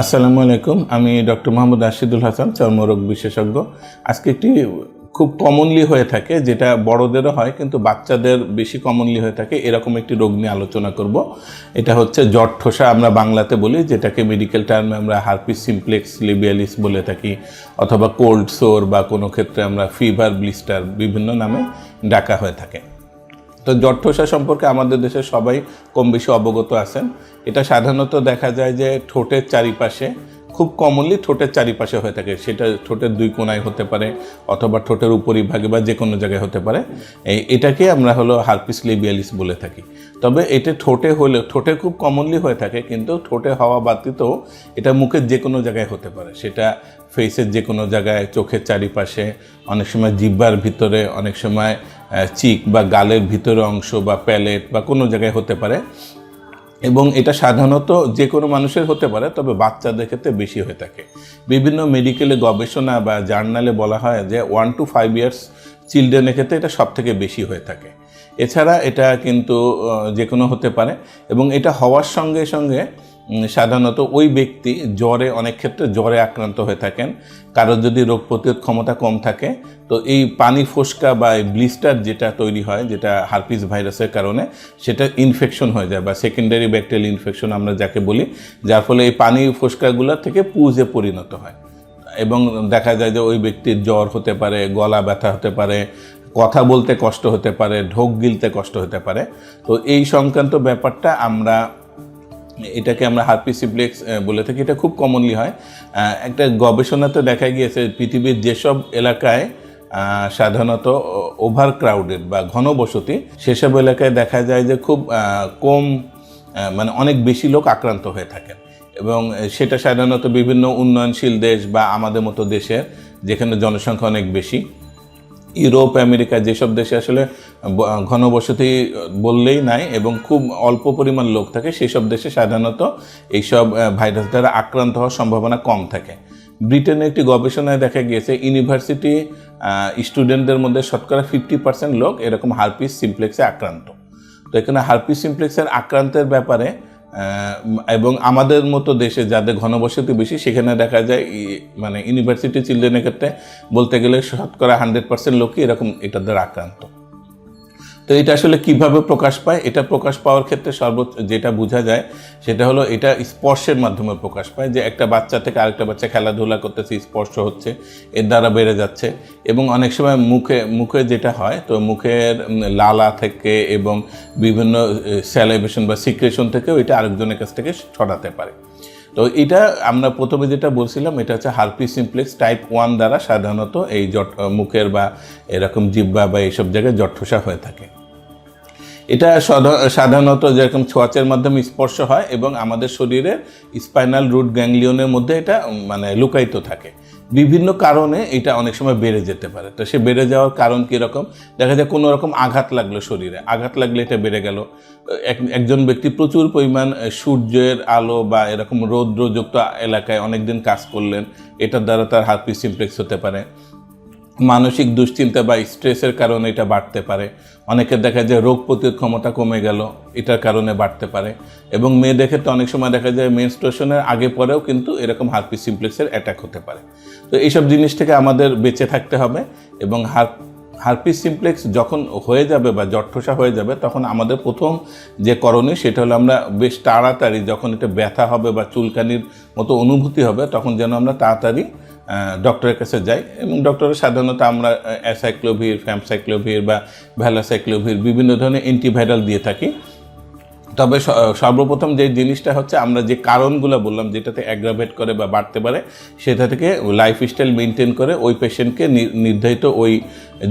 আসসালামু আলাইকুম, আমি ডক্টর মোহাম্মদ রাশিদুল হাসান, চর্মরোগ বিশেষজ্ঞ। আজকে একটি খুব কমনলি হয়ে থাকে, যেটা বড়দেরও হয়, কিন্তু বাচ্চাদের বেশি কমনলি হয়ে থাকে, এরকম একটি রোগ নিয়ে আলোচনা করব। এটা হচ্ছে জট ঠোসা, আমরা বাংলাতে বলি, যেটাকে মেডিকেল টার্মে আমরা হারপিস সিমপ্লেক্স লিবিয়ালিস বলে থাকি, অথবা কোল্ড সোর বা কোনো ক্ষেত্রে আমরা ফিভার ব্লিস্টার বিভিন্ন নামে ডাকা হয়ে থাকে। তো জট্ঠসা সম্পর্কে আমাদের দেশে সবাই কম বেশি অবগত আছেন। এটা সাধারণত দেখা যায় যে ঠোঁটের চারিপাশে, খুব কমনলি ঠোঁটের চারিপাশে হয়ে থাকে। সেটা ঠোঁটের দুই কোনায় হতে পারে অথবা ঠোঁটের উপরিভাগে বা যে কোনো জায়গায় হতে পারে। এই, এটাকে আমরা হলো হারপিস লিবিয়ালিস বলে থাকি। তবে এটা ঠোঁটে হলে, ঠোঁটে খুব কমনলি হয়ে থাকে, কিন্তু ঠোঁটে হওয়া ব্যতীতও এটা মুখের যে কোনো জায়গায় হতে পারে। সেটা ফেসের যে কোনো জায়গায়, চোখের চারিপাশে, অনেক সময় জিব্বার ভিতরে, অনেক সময় চিক বা গালের ভিতরে অংশ বা প্যালেট বা কোনো জায়গায় হতে পারে। এবং এটা সাধারণত যে কোনো মানুষের হতে পারে, তবে বাচ্চাদের ক্ষেত্রে বেশি হয়ে থাকে। বিভিন্ন মেডিকেলে গবেষণা বা জার্নালে বলা হয় যে ওয়ান টু ফাইভ ইয়ার্স চিলড্রেনের ক্ষেত্রে এটা সব থেকে বেশি হয়ে থাকে। এছাড়া এটা কিন্তু যে কোনো হতে পারে। এবং এটা হওয়ার সঙ্গে সঙ্গে সাধারণত ওই ব্যক্তি জ্বরে, অনেক ক্ষেত্রে জ্বরে আক্রান্ত হয়ে থাকেন। কারোর যদি রোগ প্রতিরোধ ক্ষমতা কম থাকে, তো এই পানি ফোসকা বা ব্লিস্টার যেটা তৈরি হয়, যেটা হারপিস ভাইরাসের কারণে, সেটা ইনফেকশন হয়ে যায় বা সেকেন্ডারি ব্যাকটেরিয়াল ইনফেকশন আমরা যাকে বলি, যার ফলে এই পানি ফোসকাগুলো থেকে পুজে পরিণত হয়। এবং দেখা যায় যে ওই ব্যক্তির জ্বর হতে পারে, গলা ব্যথা হতে পারে, কথা বলতে কষ্ট হতে পারে, ঢোক গিলতে কষ্ট হতে পারে। তো এই সংক্রান্ত ব্যাপারটা আমরা এটাকে আমরা হারপিসিপ্লেক্স বলে থাকি। এটা খুব কমনলি হয়। একটা গবেষণাতে দেখা গিয়েছে, পৃথিবীর যেসব এলাকায় সাধারণত ওভার ক্রাউডেড বা ঘনবসতি, সেসব এলাকায় দেখা যায় যে খুব কম মানে অনেক বেশি লোক আক্রান্ত হয়ে থাকেন এবং সেটা সাধারণত বিভিন্ন উন্নয়নশীল দেশ বা আমাদের মতো দেশের, যেখানে জনসংখ্যা অনেক বেশি। ইউরোপ, আমেরিকা যেসব দেশে আসলে ঘনবসতি বললেই নাই এবং খুব অল্প পরিমাণ লোক থাকে, সেসব দেশে সাধারণত এইসব ভাইরাস দ্বারা আক্রান্ত হওয়ার সম্ভাবনা কম থাকে। ব্রিটেনে একটি গবেষণায় দেখা গিয়েছে, ইউনিভার্সিটি স্টুডেন্টদের মধ্যে শতকরা ফিফটি পার্সেন্ট লোক এরকম হারপিস সিমপ্লেক্সে আক্রান্ত। তো এখানে হারপিস সিমপ্লেক্সের আক্রান্তের ব্যাপারে এবং আমাদের মতো দেশে যাদের ঘনবসতি বেশি, সেখানে দেখা যায় মানে ইউনিভার্সিটি চিলড্রেনের ক্ষেত্রে বলতে গেলে শতকরা হান্ড্রেড পার্সেন্ট লোকই এরকম এটাদের আক্রান্ত। তো এটা আসলে কীভাবে প্রকাশ পায়? এটা প্রকাশ পাওয়ার ক্ষেত্রে সর্বোচ্চ যেটা বোঝা যায়, সেটা হলো এটা স্পর্শের মাধ্যমে প্রকাশ পায় যে একটা বাচ্চা থেকে আরেকটা বাচ্চা খেলাধুলা করতেছে, স্পর্শ হচ্ছে, এর দ্বারা বেড়ে যাচ্ছে এবং অনেক সময় মুখে মুখে যেটা হয়, তো মুখের লালা থেকে এবং বিভিন্ন স্যালাইভেশন বা সিক্রেশন থেকেও এটা আরেকজনের কাছ থেকে ছড়াতে পারে। তো এটা আমরা প্রথমে যেটা বলছিলাম, এটা হচ্ছে হারপি সিমপ্লেক্স টাইপ ওয়ান দ্বারা সাধারণত এই জট মুখের বা এরকম জিব্বা বা এইসব জায়গায় জটঠোসা হয়ে থাকে। এটা সাধারণত যেরকম ছোঁয়াচের মাধ্যমে স্পর্শ হয় এবং আমাদের শরীরের স্পাইনাল রুট গ্যাংলিয়নের মধ্যে এটা মানে লুকায়িত থাকে। বিভিন্ন কারণে এটা অনেক সময় বেড়ে যেতে পারে। তো সে বেড়ে যাওয়ার কারণ কীরকম দেখা যায় কোনো রকম আঘাত লাগল শরীরে। আঘাত লাগলে এটা বেড়ে গেল। এক- একজন ব্যক্তি প্রচুর পরিমাণ সূর্যের আলো বা এরকম রৌদ্রযুক্ত এলাকায় অনেকদিন কাজ করলেন। এটার দ্বারা তার হারপিস সিমপ্লেক্স হতে পারে। মানসিক দুশ্চিন্তা বা স্ট্রেসের কারণে এটা বাড়তে পারে। অনেকের দেখা যায় রোগ প্রতিরোধ ক্ষমতা কমে গেল, এটার কারণে বাড়তে পারে। এবং মেয়েদের ক্ষেত্রে অনেক সময় দেখা যায় মেনস্ট্রেশনের আগে পরেও কিন্তু এরকম হারপিস সিমপ্লেক্সের অ্যাটাক হতে পারে। তো এইসব জিনিস থেকে আমাদের বেঁচে থাকতে হবে এবং হার হারপিস সিমপ্লেক্স যখন হয়ে যাবে বা জট্ঠসা হয়ে যাবে, তখন আমাদের প্রথম যে করণীয় সেটা হলো আমরা বেশ তাড়াতাড়ি যখন এটা ব্যথা হবে বা চুলকানির মতো অনুভূতি হবে, তখন যেন আমরা তাড়াতাড়ি ডক্টরের কাছে যাই। এবং ডক্টরের সাধারণত আমরা অ্যাসাইক্লোভির, ফ্যামসাইক্লোভির বা ভ্যালাসাইক্লোভির বিভিন্ন ধরনের অ্যান্টিভাইরাল দিয়ে থাকি। তবে সর্বপ্রথম যে জিনিসটা হচ্ছে আমরা যে কারণগুলো বললাম, যেটাতে অ্যাগ্রাভেট করে বা বাড়তে পারে, সেটা থেকে লাইফস্টাইল মেনটেন করে ওই পেশেন্টকে নির্ধারিত ওই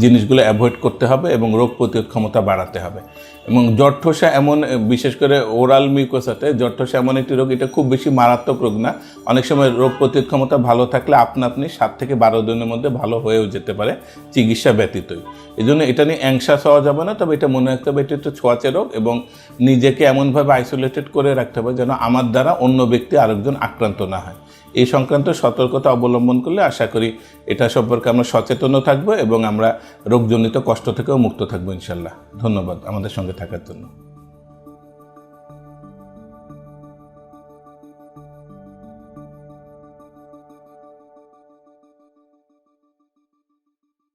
জিনিসগুলো অ্যাভয়েড করতে হবে এবং রোগ প্রতিরোধ ক্ষমতা বাড়াতে হবে। এবং জট্ঠসা এমন বিশেষ করে ওরাল মিউকোসাতে জট্ঠসা এমন একটি রোগ, এটা খুব বেশি মারাত্মক রোগ না। অনেক সময় রোগ প্রতিরোধ ক্ষমতা ভালো থাকলে আপনা আপনি সাত থেকে বারো দিনের মধ্যে ভালো হয়েও যেতে পারে চিকিৎসা ব্যতীতই। এই জন্য এটা নিয়ে অ্যাংশাস হওয়া যাবে না, তবে এটা মনে রাখতে হবে এটা একটা ছোঁয়াচে রোগ এবং নিজেকে এমনভাবে আইসোলেটেড করে রাখতে হবে যেন আমার দ্বারা অন্য ব্যক্তি আরেকজন আক্রান্ত না হয়। এই সংক্রান্ত সতর্কতা অবলম্বন করলে আশা করি এটা সম্পর্কে আমরা সচেতনও থাকব এবং আমরা রোগজনিত কষ্ট থেকেও মুক্ত থাকব ইনশাল্লাহ ধন্যবাদ আমাদের সঙ্গে থাকার জন্য।